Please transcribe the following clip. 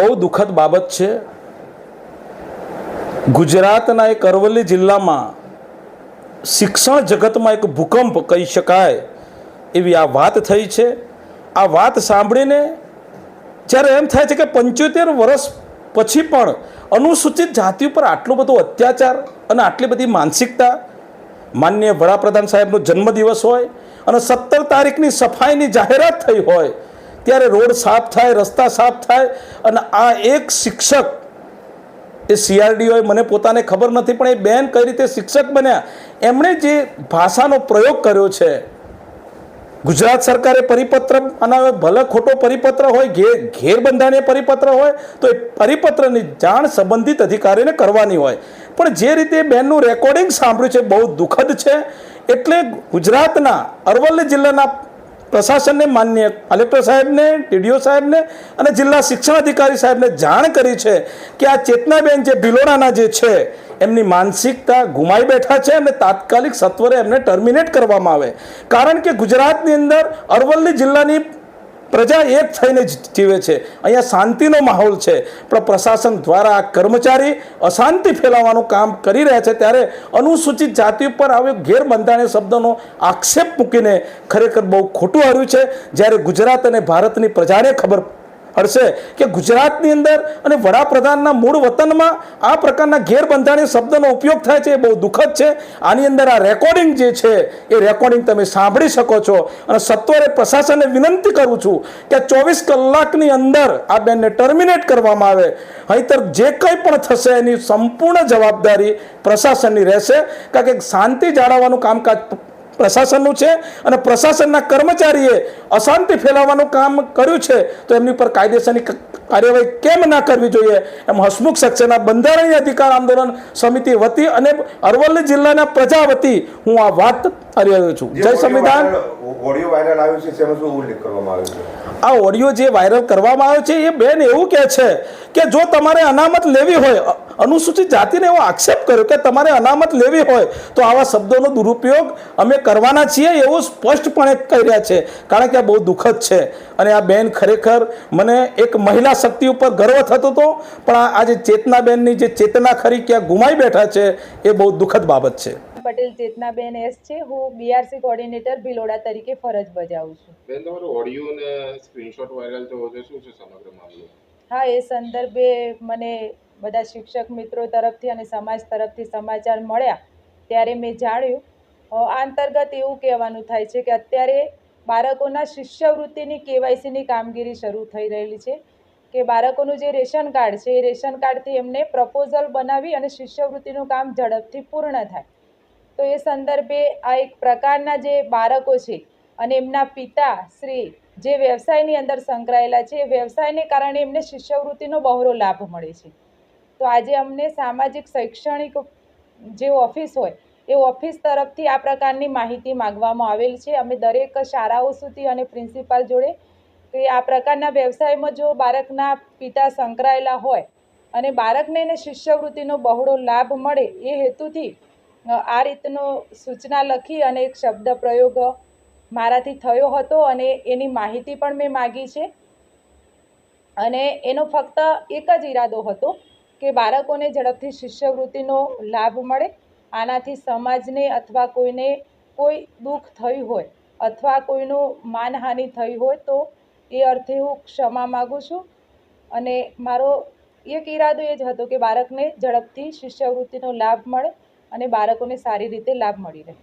બહુ દુઃખદ બાબત છે. ગુજરાતના એક અરવલ્લી જિલ્લામાં શિક્ષણ જગતમાં એક ભૂકંપ કહી શકાય એવી આ વાત થઈ છે. આ વાત સાંભળીને જ્યારે એમ થાય છે કે પંચોતેર વર્ષ પછી પણ અનુસૂચિત જાતિ ઉપર આટલો બધો અત્યાચાર અને આટલી બધી માનસિકતા માન્ય વડાપ્રધાન સાહેબનો જન્મદિવસ હોય અને સત્તર તારીખની સફાઈની જાહેરાત થઈ હોય ત્યારે રોડ સાફ થાય, રસ્તા સાફ થાય અને આ એક શિક્ષક એ સીઆરડીઓએ મને પોતાને ખબર નથી, પણ એ બેન કઈ રીતે શિક્ષક બન્યા? એમણે જે ભાષાનો પ્રયોગ કર્યો છે, ગુજરાત સરકારે પરિપત્ર બનાવ્યો, ભલે ખોટો પરિપત્ર હોય ઘેર ઘેર બંધારણીય પરિપત્ર હોય, તો એ પરિપત્રની જાણ સંબંધિત અધિકારીને કરવાની હોય. પણ જે રીતે બેનનું રેકોર્ડિંગ સાંભળ્યું છે, બહુ દુઃખદ છે, એટલે ગુજરાતના અરવલ્લી જિલ્લાના પ્રશાસનને માન્ય કલેક્ટર સાહેબને, ટીડીઓ સાહેબને અને જિલ્લા શિક્ષણ અધિકારી સાહેબને જાણ કરી છે કે આ ચેતનાબેન જે ભિલોડાના જે છે, એમની માનસિકતા ગુમાઈ બેઠા છે અને તાત્કાલિક સત્વરે એમને ટર્મિનેટ કરવામાં આવે. કારણ કે ગુજરાતની અંદર અરવલ્લી જિલ્લાની પ્રજા એક થઈને જીવે છે. અહીંયા શાંતિનો માહોલ છે. પણ પ્રશાસન દ્વારા આ કર્મચારી અશાંતિ ફેલાવવાનું કામ કરી રહ્યા છે ત્યારે અનુસૂચિત જાતિ ઉપર આવ્યો ગેરબંધારણીય શબ્દનો આક્ષેપ મૂકીને ખરેખર બહુ ખોટું હાર્યું છે. જ્યારે ગુજરાત અને ભારતની પ્રજાને ખબર હશે કે ગુજરાતની અંદર અને વડાપ્રધાનના મૂળ વતનમાં આ પ્રકારના ગેરબંધારણીય શબ્દનો ઉપયોગ થાય છે, એ બહુ દુઃખદ છે. આની અંદર આ રેકોર્ડિંગ જે છે, એ રેકોર્ડિંગ તમે સાંભળી શકો છો. અને સત્વરે પ્રશાસનને વિનંતી કરું છું કે ચોવીસ કલાકની અંદર આ બેનને ટર્મિનેટ કરવામાં આવે. અહીંતર જે કંઈ પણ થશે એની સંપૂર્ણ જવાબદારી પ્રશાસનની રહેશે. કારણ કે શાંતિ જાળવવાનું કામકાજ પ્રશાસનનું છે અને પ્રશાસનના કર્મચારીએ અશાંતિ ફેલાવવાનું કામ કર્યું છે તો એમની પર કાયદેસરની કાર્યવાહી કેમ ના કરવી જોઈએ? એમ હસમુખ સક્સેના બંધારણીય અધિકાર આંદોલન સમિતિ વતી અને અરવલ્લી જિલ્લાના પ્રજા વતી હું આ વાત કરી રહ્યો છું. જય સંવિધાન. આ ઓડિયો જે વાયરલ કરવામાં આવ્યો છે એ બેન એવું કહે છે કે જો તમારે અનામત લેવી હોય અનુસૂચિત જાતિને એવો આક્ષેપ કર્યો કે તમારે અનામત લેવી હોય તો આવા શબ્દોનો દુરુપયોગ અમે કરવાના છીએ એવું સ્પષ્ટપણે કહી રહ્યા છે. કારણ કે આ બહુ દુઃખદ છે. અને આ બેન ખરેખર મને એક મહિલા શક્તિ ઉપર ગર્વ થતો હતો પણ આ આજે ચેતનાબેનની જે ચેતના ખરી ક્યાં ગુમાઈ બેઠા છે એ બહુ દુઃખદ બાબત છે. પટેલ ચેતનાબેન એસ છે. હું બીઆરસી કોર્ડિનેટર ભિલોડા તરીકે ફરજ બજાવું છું. બેન તમારો ઓડિયો ને સ્ક્રીનશોટ વાયરલ થયો છે શું છે સમગ્ર મામલો? હા, એ સંદર્ભે મને બધા શિક્ષક મિત્રો તરફથી અને સમાજ તરફથી સમાચાર મળ્યા. ત્યારે મેં જાણ્યું આ અંતર્ગત એવું કહેવાનું થાય છે કે અત્યારે બાળકોના શિષ્યવૃત્તિની કેવાયસીની કામગીરી શરૂ થઈ રહેલી છે કે બાળકોનું જે રેશન કાર્ડ છે, એ રેશન કાર્ડથી એમને પ્રપોઝલ બનાવી અને શિષ્યવૃત્તિનું કામ ઝડપથી પૂર્ણ થાય. તો એ સંદર્ભે આ એક પ્રકારના જે બાળકો છે અને એમના પિતા શ્રી જે વ્યવસાયની અંદર સંકળાયેલા છે, એ વ્યવસાયને કારણે એમને શિષ્યવૃત્તિનો બહોળો લાભ મળે છે. તો આજે અમને સામાજિક, શૈક્ષણિક જે ઓફિસ હોય, એ ઓફિસ તરફથી આ પ્રકારની માહિતી માગવામાં આવેલ છે. અમે દરેક શાળાઓ સુધી અને પ્રિન્સિપાલ જોડે કે આ પ્રકારના વ્યવસાયમાં જો બાળકના પિતા સંકળાયેલા હોય અને બાળકને એને શિષ્યવૃત્તિનો બહોળો લાભ મળે, એ હેતુથી આ રીતનો સૂચના લખી અને એક શબ્દ પ્રયોગ મારાથી થયો હતો અને એની માહિતી પણ મેં માગી છે. અને એનો ફક્ત એક જ ઈરાદો હતો કે બાળકોને ઝડપથી શિષ્યવૃત્તિનો લાભ મળે. આનાથી સમાજને અથવા કોઈને કોઈ દુઃખ થયું હોય અથવા કોઈનું માનહાનિ થઈ હોય તો એ અર્થે હું ક્ષમા માગું છું. અને મારો એક ઈરાદો એ જ હતો કે બાળકને ઝડપથી શિષ્યવૃત્તિનો લાભ મળે અને બાળકોને સારી રીતે લાભ મળી રહે.